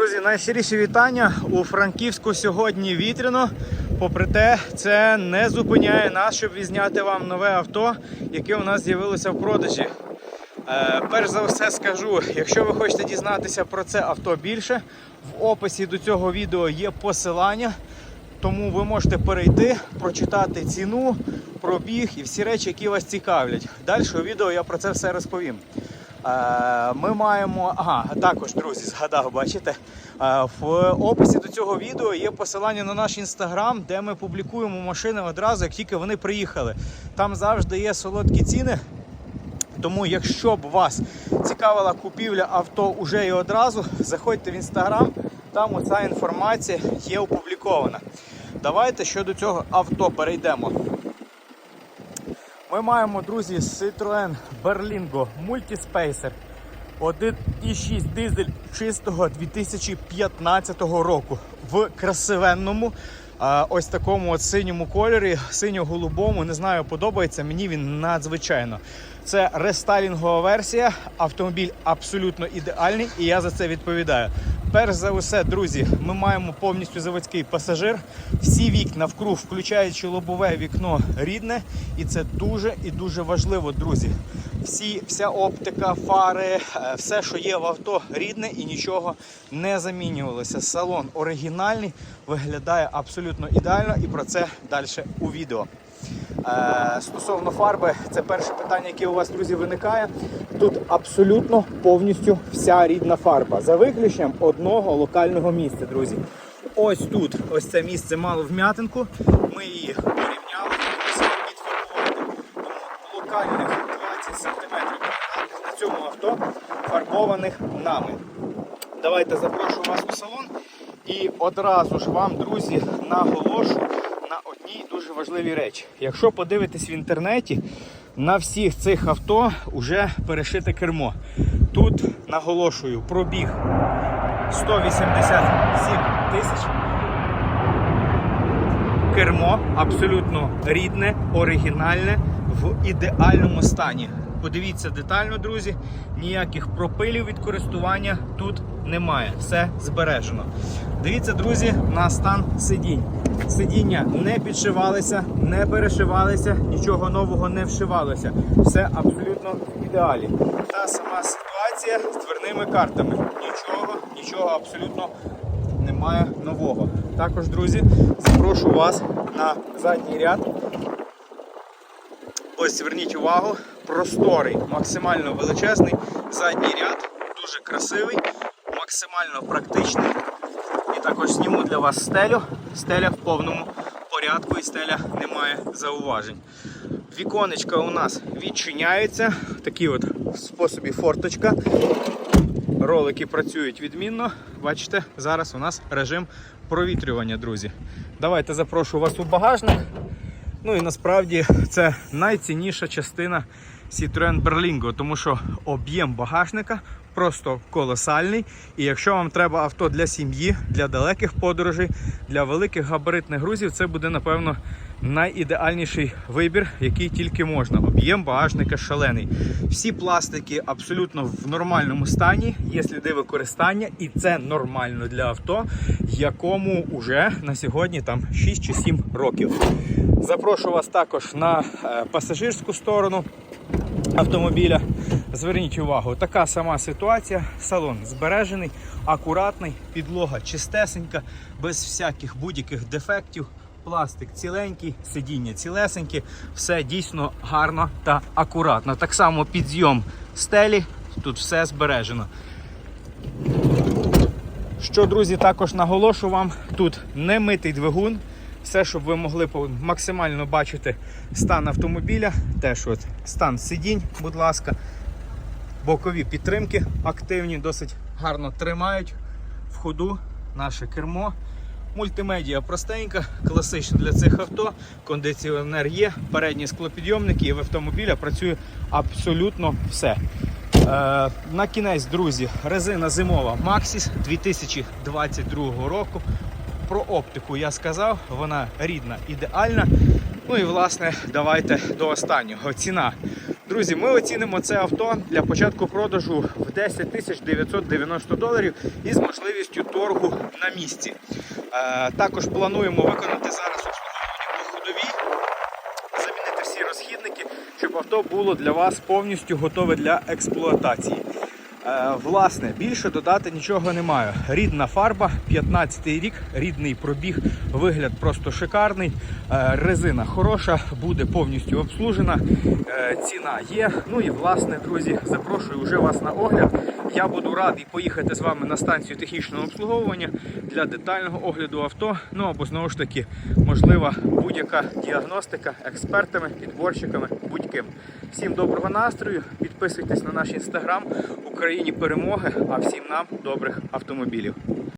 Друзі, найщиріші вітання у Франківську сьогодні вітряно. Попри те, це не зупиняє нас, щоб відзняти вам нове авто, яке у нас з'явилося в продажі. Е, перш за все скажу, якщо ви хочете дізнатися про це авто більше, в описі до цього відео є посилання. Тому ви можете перейти, прочитати ціну, пробіг і всі речі, які вас цікавлять. Далі у відео я про це все розповім. Е, Ми маємо. Ага, також, друзі, згадав, бачите. е, В описі до цього відео є посилання на наш інстаграм, де ми публікуємо машини одразу, як тільки вони приїхали. Там завжди є солодкі ціни. Тому, якщо б вас цікавила купівля авто уже і одразу, заходьте в інстаграм, там оця інформація є опублікована. Давайте щодо цього авто перейдемо. Ми маємо, друзі, Citroen Berlingo Multispacer 1,6 дизель чистого 2015 року в красивенному. Ось такому от синьому кольорі, синьо-голубому, не знаю, подобається. Мені він надзвичайно. Це рестайлінгова версія. Автомобіль абсолютно ідеальний, і я за це відповідаю. Перш за все, друзі, ми маємо повністю заводський пасажир. Всі вікна вкруг, включаючи лобове вікно рідне, і це дуже і дуже важливо, друзі. Всі, вся оптика, фари, е, все, що є в авто, рідне і нічого не замінювалося. Салон оригінальний, виглядає абсолютно ідеально, і про це далі у відео. Е, Стосовно фарби, це перше питання, яке у вас, друзі, виникає. Тут абсолютно повністю вся рідна фарба. За виключенням одного локального місця, друзі. Ось тут, ось це місце мало вм'ятинку. Ми її порівняли і підфарбували. Тому локальних 20 см на цьому авто фарбованих нами. Давайте запрошу вас у салон і одразу ж вам, друзі, наголошу на одній дуже важливій речі. Якщо подивитись в інтернеті, на всіх цих авто вже перешите кермо. Тут наголошую пробіг 187 тисяч. Кермо абсолютно рідне, оригінальне, в ідеальному стані. Подивіться детально, друзі. Ніяких пропилів від користування тут немає. Все збережено. Дивіться, друзі, на стан сидінь. Сидіння не підшивалися, не перешивалися, нічого нового не вшивалося. Все абсолютно в ідеалі. Та сама ситуація з дверними картами. Нічого, нічого абсолютно немає нового. Також, друзі, запрошую вас на задній ряд. Ось зверніть увагу, просторий, максимально величезний задній ряд, дуже красивий, максимально практичний. І також зніму для вас стелю. Стеля в повному порядку і стеля не має зауважень. Віконечка у нас відчиняються, такі от в способі форточка. Ролики працюють відмінно. Бачите, зараз у нас режим провітрювання, друзі. Давайте запрошу вас у багажник. Ну і насправді це найцінніша частина Citroen Berlingo, тому що об'єм багажника просто колосальний. І якщо вам треба авто для сім'ї, для далеких подорожей, для великих габаритних грузів, це буде, напевно, найідеальніший вибір, який тільки можна. Об'єм багажника шалений. Всі пластики абсолютно в нормальному стані, є сліди використання, і це нормально для авто, якому вже на сьогодні там 6 чи 7 років. Запрошую вас також на е, пасажирську сторону автомобіля. Зверніть увагу, така сама ситуація. Салон збережений, акуратний, підлога чистесенька, без всяких будь-яких дефектів. Пластик ціленький, сидіння цілесенькі, все дійсно гарно та акуратно. Так само підйом стелі, тут все збережено. Що, друзі, також наголошу вам, тут не митий двигун. Все, щоб ви могли максимально бачити стан автомобіля. Теж от стан сидінь, будь ласка. Бокові підтримки активні, досить гарно тримають в ходу наше кермо. Мультимедіа простенька, класична для цих авто. Кондиціонер є, передні склопідйомники і в автомобіля працює абсолютно все. Е, на кінець, друзі, резина зимова Maxis 2022 року. Про оптику я сказав, вона рідна, ідеальна. Ну і власне, давайте до останнього. Ціна Друзі, ми оцінимо це авто для початку продажу в 10 тисяч 990 доларів із можливістю торгу на місці. Е, також плануємо виконати зараз обслуговування по ходовій, замінити всі розхідники, щоб авто було для вас повністю готове для експлуатації. Е, власне, більше додати нічого немає. Рідна фарба, 15-й рік, рідний пробіг, вигляд просто шикарний. Е, резина хороша, буде повністю обслужена. Е, ціна є. Ну і власне, друзі, запрошую вже вас на огляд. Я буду радий поїхати з вами на станцію технічного обслуговування для детального огляду авто. Ну або знову ж таки, можлива будь-яка діагностика експертами, підборщиками, будь-ким. Всім доброго настрою, підписуйтесь на наш інстаграм Україні перемоги, а всім нам добрих автомобілів.